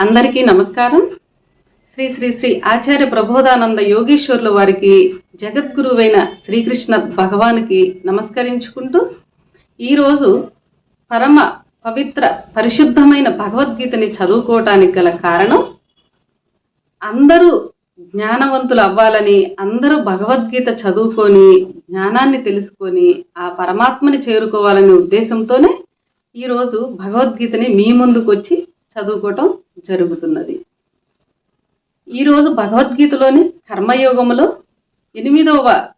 అందరికీ నమస్కారం. శ్రీ శ్రీ శ్రీ ఆచార్య ప్రబోధానంద యోగేశ్వర్ల వారికి జగద్గురువైన శ్రీకృష్ణ భగవానికి నమస్కరించుకుంటూ ఈరోజు పరమ పవిత్ర పరిశుద్ధమైన భగవద్గీతని చదువుకోవటానికి గల కారణం అందరూ జ్ఞానవంతులు అవ్వాలని అందరూ భగవద్గీత చదువుకొని జ్ఞానాన్ని తెలుసుకొని ఆ పరమాత్మని చేరుకోవాలనే ఉద్దేశంతోనే ఈరోజు భగవద్గీతని మీ ముందుకు వచ్చి చదువుకోవటం జరుగుతున్నది. ఈరోజు భగవద్గీతలోని కర్మయోగములో ఎనిమిదవ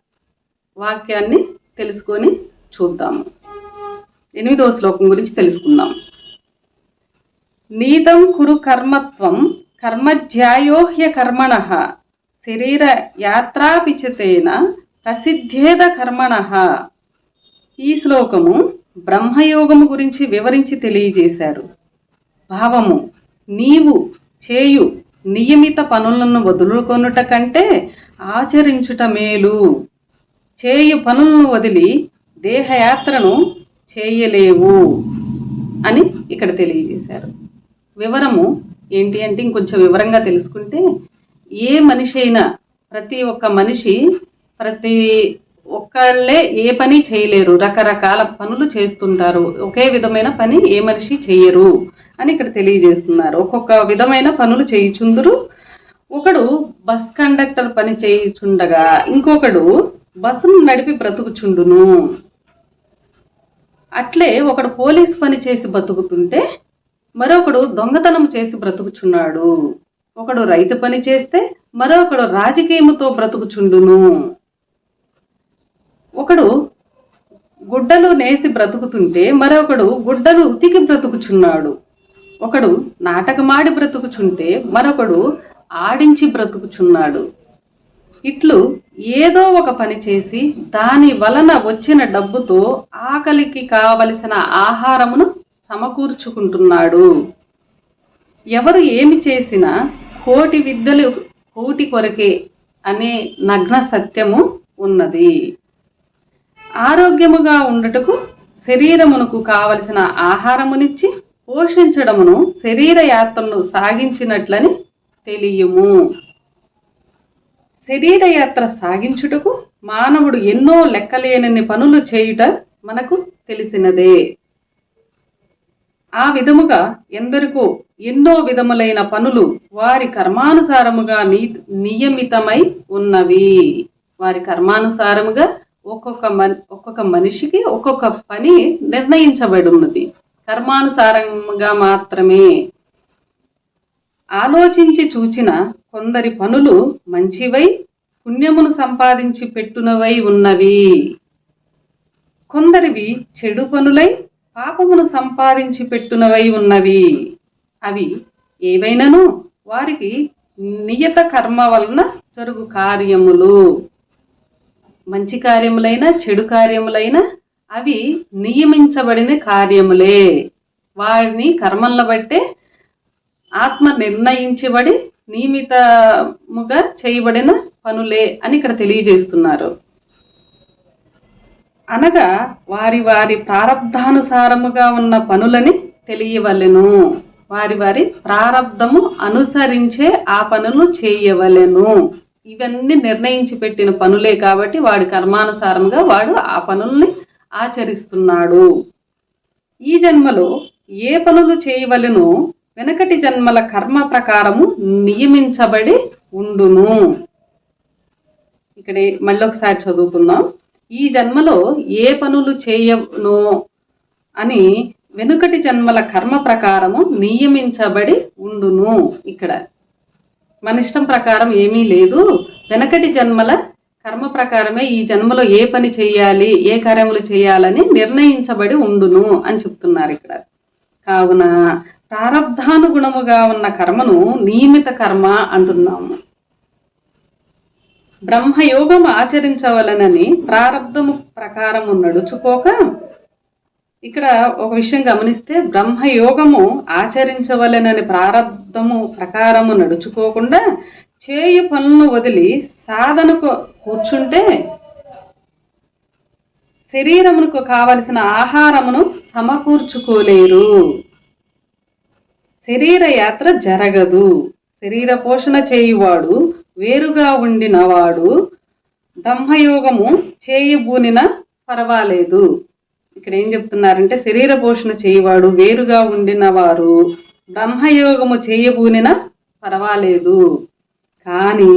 వాక్యాన్ని తెలుసుకొని చూద్దాము. ఎనిమిదవ శ్లోకం గురించి తెలుసుకుందాం. నీతం కురు కర్మత్వం కర్మజ్యాయోహ్య కర్మణ శరీర యాత్రాపిచతేన ప్రసిద్ధేద కర్మణ. ఈ శ్లోకము బ్రహ్మయోగము గురించి వివరించి తెలియజేశారు. భావము. నీవు చేయు నియమిత పనులను వదులుకొనుట కంటే ఆచరించుట మేలు. చేయు పనులను వదిలి దేహయాత్రను చేయలేవు అని ఇక్కడ తెలియజేశారు. వివరము ఏంటి అంటే ఇంకొంచెం వివరంగా తెలుసుకుంటే ఏ మనిషి అయినా ప్రతి ఒక్క మనిషి ప్రతి ఒక్కళ్ళే ఏ పని చేయలేరు. రకరకాల పనులు చేస్తుంటారు. ఒకే విధమైన పని ఏ మనిషి చేయరు. అని ఇక్కడ తెలియజేస్తున్నారు. ఒక్కొక్క విధమైన పనులు చేయుచుందురు. ఒకడు బస్ కండక్టర్ పని చేయుచుండగా ఇంకొకడు బస్సును నడిపి బ్రతుకుచుండును. అట్లే ఒకడు పోలీస్ పని చేసి బతుకుతుంటే మరొకడు దొంగతనం చేసి బ్రతుకుచున్నాడు. ఒకడు రైతు పని చేస్తే మరొకడు రాజకీయముతో బ్రతుకుచుండును. ఒకడు గుడ్డలు నేసి బ్రతుకుతుంటే మరొకడు గుడ్డలు ఉతికి బ్రతుకుచున్నాడు. ఒకడు నాటకమాడి బ్రతుకుచుంటే మరొకడు ఆడించి బ్రతుకుచున్నాడు. ఇట్లు ఏదో ఒక పని చేసి దాని వలన వచ్చిన డబ్బుతో ఆకలికి కావలసిన ఆహారమును సమకూర్చుకుంటున్నాడు. ఎవరు ఏమి చేసినా కోటి విద్యలు కోటి కొరకే అనే నగ్న సత్యము ఉన్నది. ఆరోగ్యముగా ఉండటకు శరీరమునకు కావలసిన ఆహారమునిచ్చి పోషించడమును శరీర యాత్రను సాగించినట్లని తెలియము. శరీర యాత్ర సాగించుటకు మానవుడు ఎన్నో లెక్కలేనన్ని పనులు చేయుట మనకు తెలిసినదే. ఆ విధముగా ఎందరికో ఎన్నో విధములైన పనులు వారి కర్మానుసారముగా నీ నియమితమై ఉన్నవి. వారి కర్మానుసారముగా ఒక్కొక్క మన్ ఒక్కొక్క మనిషికి ఒక్కొక్క పని నిర్ణయించబడి ఉన్నది కర్మానుసారంగా మాత్రమే. ఆలోచించి చూచిన కొందరి పనులు మంచివై పుణ్యమును సంపాదించి పెట్టునవై ఉన్నవి. కొందరివి చెడు పనులై పాపమును సంపాదించి పెట్టునవై ఉన్నవి. అవి ఏవైనను వారికి నియత కర్మ వలన జరుగు కార్యములు. మంచి కార్యములైన చెడు కార్యములైన అవి నియమించబడిన కార్యములే. వారిని కర్మలను బట్టే ఆత్మ నిర్ణయించబడి నియమితముగా చేయబడిన పనులే అని ఇక్కడ తెలియజేస్తున్నారు. అనగా వారి వారి ప్రారంధానుసారముగా ఉన్న పనులని తెలియవలెను. వారి వారి ప్రారంధము అనుసరించే ఆ పనులు చేయవలెను. ఇవన్నీ నిర్ణయించి పెట్టిన పనులే కాబట్టి వాడి కర్మానుసారంగా వాడు ఆ పనుల్ని ఆచరిస్తున్నాడు. ఈ జన్మలో ఏ పనులు చేయవలెనో వెనకటి జన్మల కర్మ ప్రకారము నియమించబడి ఉండును. ఇక్కడ మళ్ళీ ఒకసారి చదువుకుందాం. ఈ జన్మలో ఏ పనులు చేయను అని వెనుకటి జన్మల కర్మ ప్రకారము నియమించబడి ఉండును. ఇక్కడ మన ఇష్టం ప్రకారం ఏమీ లేదు. వెనకటి జన్మల కర్మ ప్రకారమే ఈ జన్మలో ఏ పని చేయాలి ఏ కార్యములు చేయాలని నిర్ణయించబడి ఉండును అని చెప్తున్నారు ఇక్కడ. కావున ప్రారంధానుగుణముగా ఉన్న కర్మను నియమిత కర్మ అంటున్నాము. బ్రహ్మయోగం ఆచరించవలనని ప్రారంధము ప్రకారము నడుచుకోక ఇక్కడ ఒక విషయం గమనిస్తే బ్రహ్మయోగము ఆచరించవలనని ప్రారంధము ప్రకారము నడుచుకోకుండా చేయు పనులను వదిలి సాధనకు కూర్చుంటే శరీరమునకు కావలసిన ఆహారమును సమకూర్చుకోలేరు. శరీర యాత్ర జరగదు. శరీర పోషణ చేయువాడు వేరుగా ఉండినవాడు బ్రహ్మయోగము చేయబూనిన పర్వాలేదు. ఇక్కడ ఏం చెప్తున్నారంటే శరీర పోషణ చేయువాడు వేరుగా ఉండిన వారు బ్రహ్మయోగము చేయబూనిన పర్వాలేదు. కానీ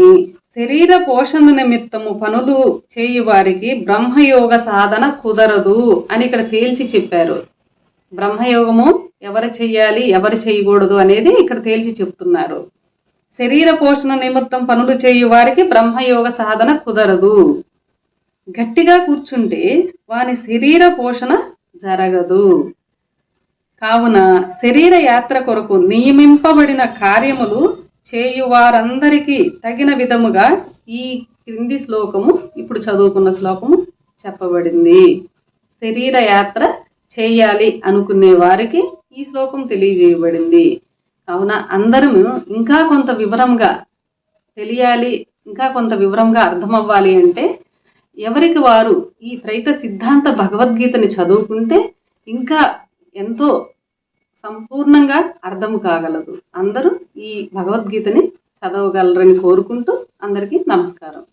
శరీర పోషణ నిమిత్తము పనులు చేయువారికి బ్రహ్మయోగ సాధన కుదరదు అని ఇక్కడ తేల్చి చెప్పారు. బ్రహ్మయోగము ఎవరు చెయ్యాలి ఎవరు చేయకూడదు అనేది ఇక్కడ తేల్చి చెప్తున్నారు. శరీర పోషణ నిమిత్తం పనులు చేయు వారికి బ్రహ్మయోగ సాధన కుదరదు. గట్టిగా కూర్చుంటే వాని శరీర పోషణ జరగదు. కావున శరీర యాత్ర కొరకు నియమింపబడిన కార్యములు చేయువారందరికీ తగిన విధముగా ఈ క్రింది శ్లోకము ఇప్పుడు చదువుకున్న శ్లోకము చెప్పబడింది. శరీర యాత్ర చేయాలి అనుకునే వారికి ఈ శ్లోకం తెలియజేయబడింది. కావున అందరము ఇంకా కొంత వివరంగా తెలియాలి ఇంకా కొంత వివరంగా అర్థమవ్వాలి అంటే ఎవరికి వారు ఈ త్రైత సిద్ధాంత భగవద్గీతని చదువుకుంటే ఇంకా ఎంతో సంపూర్ణంగా అర్థం కాగలదు. అందరూ ఈ భగవద్గీతని చదవగలరని కోరుకుంటూ అందరికీ నమస్కారం.